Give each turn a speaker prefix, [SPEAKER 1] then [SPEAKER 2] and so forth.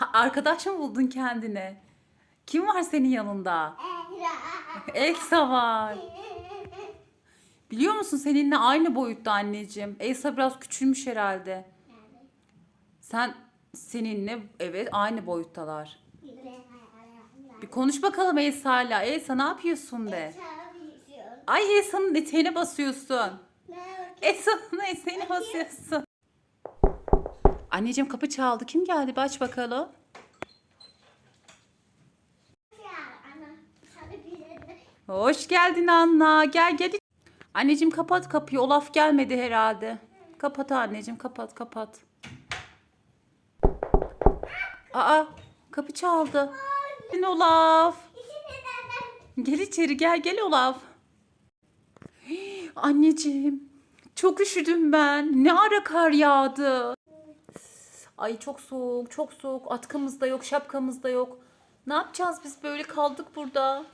[SPEAKER 1] Arkadaş mı buldun kendine? Kim var senin yanında? Elsa var. Biliyor musun seninle aynı boyutta anneciğim. Elsa biraz küçülmüş herhalde. Sen seninle evet aynı boyuttalar. Bir konuş bakalım Elsa'yla. Elsa ne yapıyorsun be? Ay Elsa'nın eteğine basıyorsun. Elsa'nın eteğine basıyorsun. Anneciğim kapı çaldı. Kim geldi? Aç bakalım. Hoş geldin Anna. Gel gel. Anneciğim kapat kapıyı. Olaf gelmedi herhalde. Kapat anneciğim. Kapat kapat. Aa kapı çaldı. Gelin Olaf. Gel içeri gel gel Olaf. Hii, Anneciğim çok üşüdüm ben. Ne ara kar yağdı. Ay çok soğuk çok soğuk. Atkımız da yok şapkamız da yok. Ne yapacağız biz böyle kaldık burada.